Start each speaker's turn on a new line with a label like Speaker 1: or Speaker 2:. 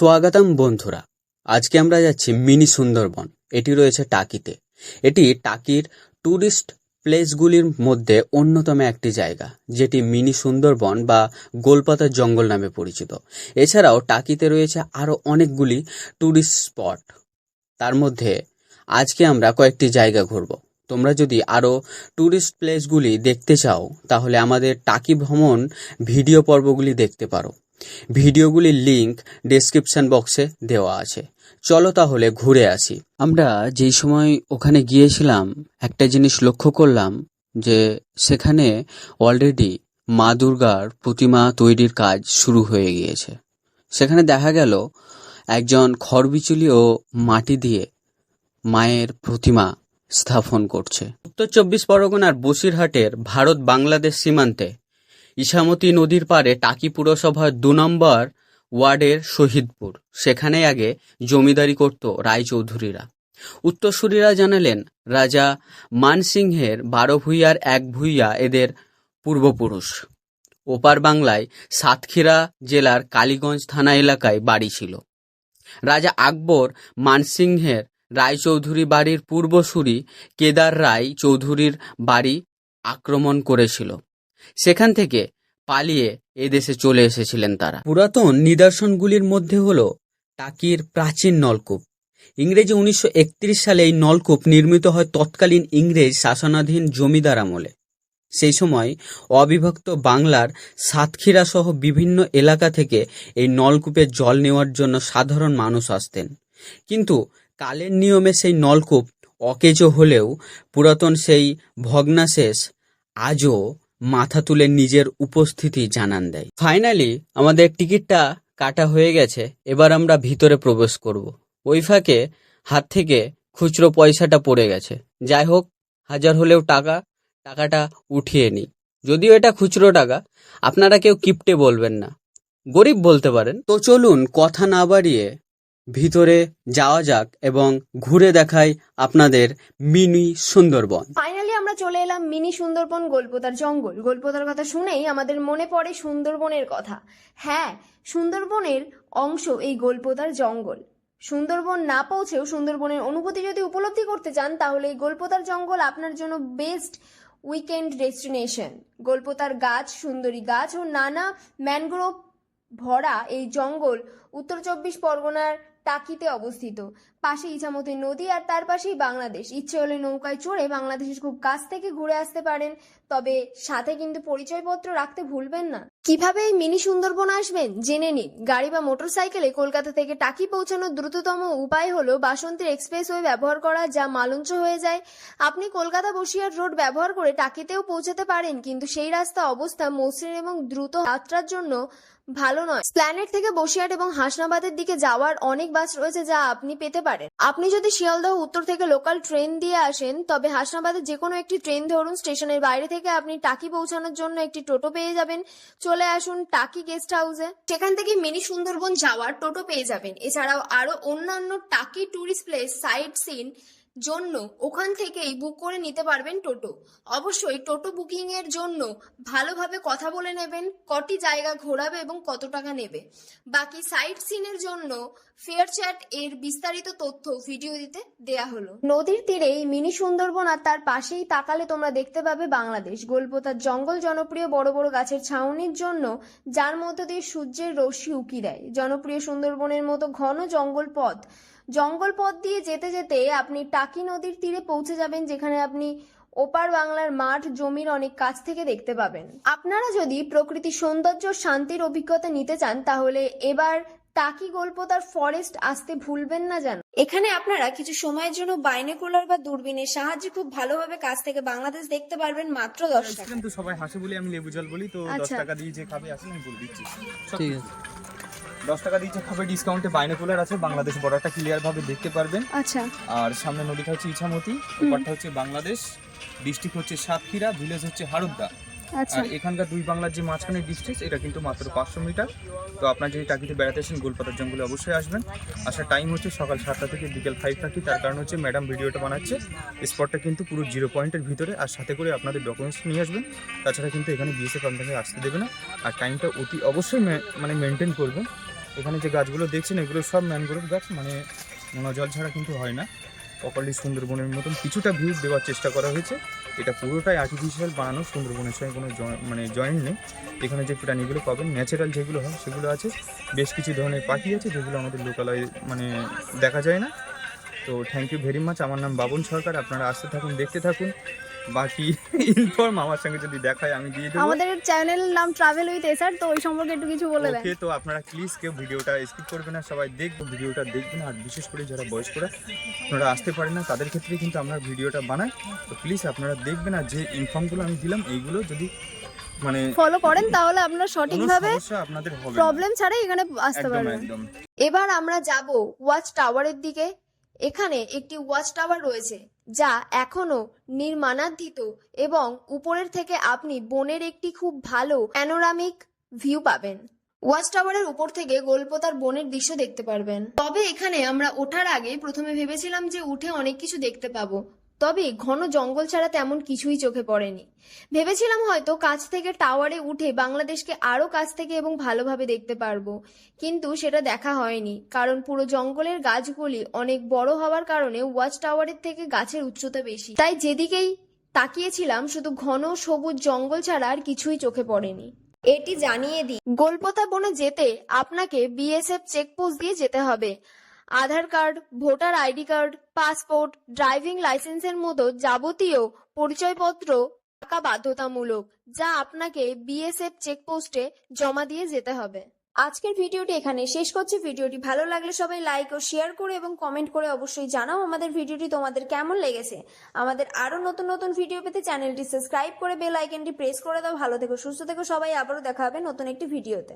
Speaker 1: স্বাগতম বন্ধুরা। আজকে আমরা যাচ্ছি মিনি সুন্দরবন। এটি রয়েছে টাকিতে। এটি টাকির ট্যুরিস্ট প্লেসগুলির মধ্যে অন্যতম একটি জায়গা, যেটি মিনি সুন্দরবন বা গোলপাতার জঙ্গল নামে পরিচিত। এছাড়াও টাকিতে রয়েছে আরও অনেকগুলি ট্যুরিস্ট স্পট। তার মধ্যে আজকে আমরা কয়েকটি জায়গা ঘুরব। তোমরা যদি আরও ট্যুরিস্ট প্লেসগুলি দেখতে চাও, তাহলে আমাদের টাকি ভ্রমণ ভিডিও পর্বগুলি দেখতে পারো। ভিডিওগুলির লিংক ডেসক্রিপশন বক্সে দেওয়া আছে। চলো তাহলে ঘুরে আসি। আমরা যেই সময় ওখানে গিয়েছিলাম, একটা জিনিস লক্ষ্য করলাম যে সেখানে অলরেডি মা দুর্গার প্রতিমা তৈরির কাজ শুরু হয়ে গিয়েছে। সেখানে দেখা গেল একজন খড়বিচুলি ও মাটি দিয়ে মায়ের প্রতিমা স্থাপন করছে। উত্তর চব্বিশ পরগনার বসিরহাটের ভারত বাংলাদেশ সীমান্তে ইছামতি নদীর পাড়ে টাকি পুরসভার দু নম্বর ওয়ার্ডের শহীদপুর। সেখানে আগে জমিদারি করত রায়চৌধুরীরা। উত্তরসূরিরা জানালেন, রাজা মানসিংহের বারো ভূঁইয়ার এক ভূঁইয়া এদের পূর্বপুরুষ। ওপার বাংলায় সাতক্ষীরা জেলার কালীগঞ্জ থানা এলাকায় বাড়ি ছিল। রাজা আকবর মানসিংহের রায়চৌধুরী বাড়ির পূর্বসূরি কেদার রায় চৌধুরীর বাড়ি আক্রমণ করেছিল। সেখান থেকে পালিয়ে এদেশে চলে এসেছিলেন তারা। পুরাতন নিদর্শনগুলির মধ্যে হল টাকির প্রাচীন নলকূপ। ইংরেজি উনিশশো একত্রিশ সালে এই নলকূপ নির্মিত হয় তৎকালীন ইংরেজ শাসনাধীন জমিদার আমলে। সেই সময় অবিভক্ত বাংলার সাতক্ষীরা সহ বিভিন্ন এলাকা থেকে এই নলকূপের জল নেওয়ার জন্য সাধারণ মানুষ আসতেন। কিন্তু কালের নিয়মে সেই নলকূপ অকেজো হলেও পুরাতন সেই ভগ্নাশেষ আজও মাথা তুলে নিজের উপস্থিতি জানান দেয়। ফাইনালি আমাদের টিকিটটা কাটা হয়ে গেছে, এবার আমরা ভিতরে প্রবেশ করব। ওই ফাঁকে হাত থেকে খুচরো পয়সাটা পড়ে গেছে। যাই হোক, হাজার হলেও টাকা, টাকাটা উঠিয়ে নিই। যদিও এটা খুচরো টাকা, আপনারা কেউ কিপটে বলবেন না। গরিব বলতে পারেন। তো চলুন, কথা না বাড়িয়ে ভিতরে যাওয়া যাক এবং ঘুরে দেখাই আপনাদের মিনি সুন্দরবন।
Speaker 2: ফাইনালি আমরা চলে এলাম মিনি সুন্দরবন গোলপোতার জঙ্গল। গোলপোতার কথা শুনেই আমাদের মনে পড়ে সুন্দরবনের কথা। হ্যাঁ সুন্দরবনের অংশ এই গোলপোতার জঙ্গল। সুন্দরবন না পৌঁছেও সুন্দরবনের অনুভূতি যদি উপলব্ধি করতে চান, তাহলে এই গোলপোতার জঙ্গল আপনার জন্য বেস্ট উইকেন্ড ডেস্টিনেশন গোলপোতার গাছ, সুন্দরী গাছ ও নানা ম্যানগ্রোভ ভরা এই জঙ্গল উত্তর চব্বিশ পরগনার টাকিতে অবস্থিত। পাশে ইছামতি নদী আর তার পাশেই বাংলাদেশ। ইচ্ছে হলে নৌকায় চড়ে বাংলাদেশের খুব কাছ থেকে ঘুরে আসতে পারেন। তবে সাথে কিন্তু পরিচয়পত্র রাখতে ভুলবেন না। কীভাবে এই মিনি সুন্দরবন আসবেন? জেনে নিন। গাড়ি বা মোটরসাইকেলে কলকাতা থেকে টাকি পৌঁছানোর দ্রুততম উপায় হলো বাসন্তীর এক্সপ্রেসওয়ে ব্যবহার করা, যা মালঞ্চ হয়ে যায়। আপনি কলকাতা বসিয়ার রোড ব্যবহার করে টাকিতেও পৌঁছাতে পারেন, কিন্তু সেই রাস্তা অবস্থা মসৃণ এবং দ্রুত যাত্রার জন্য ভালো নয়। প্ল্যানেট থেকে বসিরহাট এবং হাসনাবাদের দিকে যাওয়ার অনেক বাস রয়েছে যা আপনি পেতে পারেন। আপনি যদি শিয়ালদহ উত্তর থেকে লোকাল ট্রেন দিয়ে আসেন, তবে হাসনাবাদের যে কোনো একটি ট্রেন ধরুন, স্টেশনের বাইরে থেকে আপনি টাকি পৌঁছানোর জন্য একটি টোটো পেয়ে যাবেন। চলে আসুন টাকি গেস্ট হাউসে। সেখান থেকে মিনি সুন্দরবন যাওয়ার টোটো পেয়ে যাবেন। এছাড়াও আরও অন্যান্য Taki tourist place, sight seen জন্য ওখান থেকেই বুক করে নিতে পারবেন টোটো। অবশ্যই টোটো বুকিং এর জন্য ভালোভাবে কথা বলে নেবেন, কটি জায়গা ঘোরাবে এবং কত টাকা নেবে। বাকি সাইট সিনের জন্য ফেয়ার চ্যাট এর বিস্তারিত তথ্য ভিডিও দিতে দেয়া হলো। নদীর তীরে এই মিনি সুন্দরবন আর তার পাশেই তাকালে তোমরা দেখতে পাবে বাংলাদেশ। গোলপোতার জঙ্গল জনপ্রিয় বড় বড় গাছের ছাউনির জন্য যার মধ্য দিয়ে সূর্যের রশ্মি উকি দেয়। জনপ্রিয় সুন্দরবনের মতো ঘন জঙ্গল পথ জঙ্গল পথ দিয়ে যেতে যেতে আপনি টাকি নদীর তীরে পৌঁছে যাবেন যেখানে আপনি ওপার বাংলার মাঠ জমির অনেক কাছ থেকে দেখতে পাবেন। আপনারা যদি প্রকৃতি সৌন্দর্য শান্তির অভিজ্ঞতা নিতে চান তাহলে এবার টাকি গল্পতার ফরেস্ট আসতে ভুলবেন না যেন। এখানে আপনারা কিছু সময়ের জন্য বাইনোকুলার বা দূরবীনের সাহায্যে খুব ভালোভাবে কাছ থেকে বাংলাদেশ দেখতে পারবেন মাত্র দশ টাকা।
Speaker 3: কিন্তু সবাই হাসে বলে আমি লেবু জল বলি তো দশ
Speaker 2: আচ্ছা।
Speaker 3: টাকা দিয়ে যে খাবে আসলে আমি বলে দিচ্ছি।
Speaker 1: ঠিক আছে।
Speaker 3: দশ টাকা দিয়ে খাবে ডিসকাউন্টে বাইনোকুলার আছে বাংলাদেশ বর্ডারটা ক্লিয়ার ভাবে দেখতে পারবেন।
Speaker 2: আচ্ছা।
Speaker 3: আর সামনে নদীটা হচ্ছে ইছামতি ওপারটা হচ্ছে বাংলাদেশ ডিস্ট্রিক্ট হচ্ছে সাতক্ষীরা ভিলেজ হচ্ছে হারুদ্দা
Speaker 2: আচ্ছা।
Speaker 3: আর এখানকার দুই বাংলার যে মাঝখানে ডিস্ট্রিক্ট এটা কিন্তু মাত্র পাঁচশো মিটার। তো আপনার যদি টাকিতে বেড়াতে আসেন গোলপাতার জঙ্গলে অবশ্যই আসবেন। আসার টাইম হচ্ছে সকাল সাতটা থেকে বিকেল ফাইভ থার্টি তার কারণ হচ্ছে ম্যাডাম ভিডিওটা বানাচ্ছে। স্পটটা কিন্তু পুরো জিরো পয়েন্টের ভিতরে আর সাথে করে আপনাদের ডকুমেন্টস নিয়ে আসবেন। তাছাড়া কিন্তু এখানে বিএসএফ আপনাকে আসতে দেবে না। আর টাইমটা অতি অবশ্যই মানে মেনটেন করবেন। এখানে যে গাছগুলো দেখছেন, এগুলো সব ম্যানগ্রোভ গাছ মানে নোনা জল ছাড়া কিন্তু হয় না। প্রপারলি সুন্দরবনের মতন কিছুটা ভিউ দেওয়ার চেষ্টা করা হয়েছে। এটা পুরোটাই আর্টিফিশিয়াল বানানো, সুন্দরবনের সঙ্গে কোনো মানে জয়েন্ট নেই। এখানে যে প্রাণীগুলো পাবেন ন্যাচারাল যেগুলো হয়, সেগুলো আছে। বেশ কিছু ধরনের পাখি আছে যেগুলো আমাদের লোকালয়ে মানে দেখা যায় না। তো থ্যাংক ইউ ভেরি মাচ আমার নাম বাবন সরকার। আপনারা আসতে থাকুন, দেখতে থাকুন। বাকি ইনফর্ম আমার সঙ্গে যদি দেখায় আমি দিয়ে দেবো।
Speaker 4: আমাদের চ্যানেলের নাম ট্রাভেল উইথ এসার তো ওই সম্পর্কে একটু কিছু বলে দেন।
Speaker 3: ওকে তো আপনারা প্লিজ কেউ ভিডিওটা স্কিপ করবেন না সবাই দেখব ভিডিওটা দেখবেন আর বিশেষ করে যারা বয়স্করা আপনারা আসতে পারেন না তাদের ক্ষেত্রে কিন্তু আমরা ভিডিওটা বানাই। তো প্লিজ আপনারা দেখবেন আর যে ইনফর্মগুলো আমি দিলাম এইগুলো যদি মানে
Speaker 4: ফলো করেন তাহলে আপনারা সঠিকভাবে
Speaker 3: আপনাদের হবে
Speaker 4: প্রবলেম ছাড়াই এখানে আসতে পারবেন।
Speaker 2: এবার আমরা যাব ওয়াচ টাওয়ারের দিকে। এখানে একটি ওয়াচ টাওয়ার রয়েছে। যা এখনও নির্মাণাধীত এবং উপরের থেকে আপনি বনের একটি খুব ভালো প্যানোরামিক ভিউ পাবেন। ওয়াচ টাওয়ারের উপর থেকে গোলপোতার বনের দৃশ্য দেখতে পারবেন। তবে এখানে আমরা ওঠার আগে প্রথমে ভেবেছিলাম যে উঠে অনেক কিছু দেখতে পাবো। তবে ঘন জঙ্গল ছাড়া তেমন কিছুই চোখে পড়েনি। ভেবেছিলাম হয়তো কাছ থেকে টাওয়ারে উঠে বাংলাদেশকে আরও কাছ থেকে এবং ভালোভাবে দেখতে পারব। কিন্তু সেটা দেখা হয়নি, কারণ পুরো জঙ্গলের গাছগুলি অনেক বড় হওয়ার কারণে ওয়াচ টাওয়ারের থেকে গাছের উচ্চতা বেশি। তাই যেদিকেই তাকিয়েছিলাম, শুধু ঘন সবুজ জঙ্গল ছাড়া আর কিছুই চোখে পড়েনি। এটি জানিয়ে দিই গোলপোতা বনে যেতে আপনাকে বিএসএফ চেকপোস্ট দিয়ে যেতে হবে। Aadhaar card, voter ID card, passport, driving লাইসেন্সের মতো যাবতীয় পরিচয়পত্র থাকা বাধ্যতামূলক, যা আপনাকে বিএসএফ চেকপোস্টে জমা দিয়ে যেতে হবে। আজকের ভিডিওটি এখানে শেষ করছি। ভিডিওটি ভালো লাগলে সবাই লাইক ও শেয়ার করে এবং কমেন্ট করে অবশ্যই জানাও আমাদের ভিডিওটি তোমাদের কেমন লেগেছে। আমাদের আরও নতুন নতুন ভিডিও পেতে চ্যানেলটি সাবস্ক্রাইব করে বেল আইকনটি প্রেস করে দাও। ভালো থেকো, সুস্থ থেকো, সবাই আবারও দেখা হবে নতুন একটি ভিডিওতে।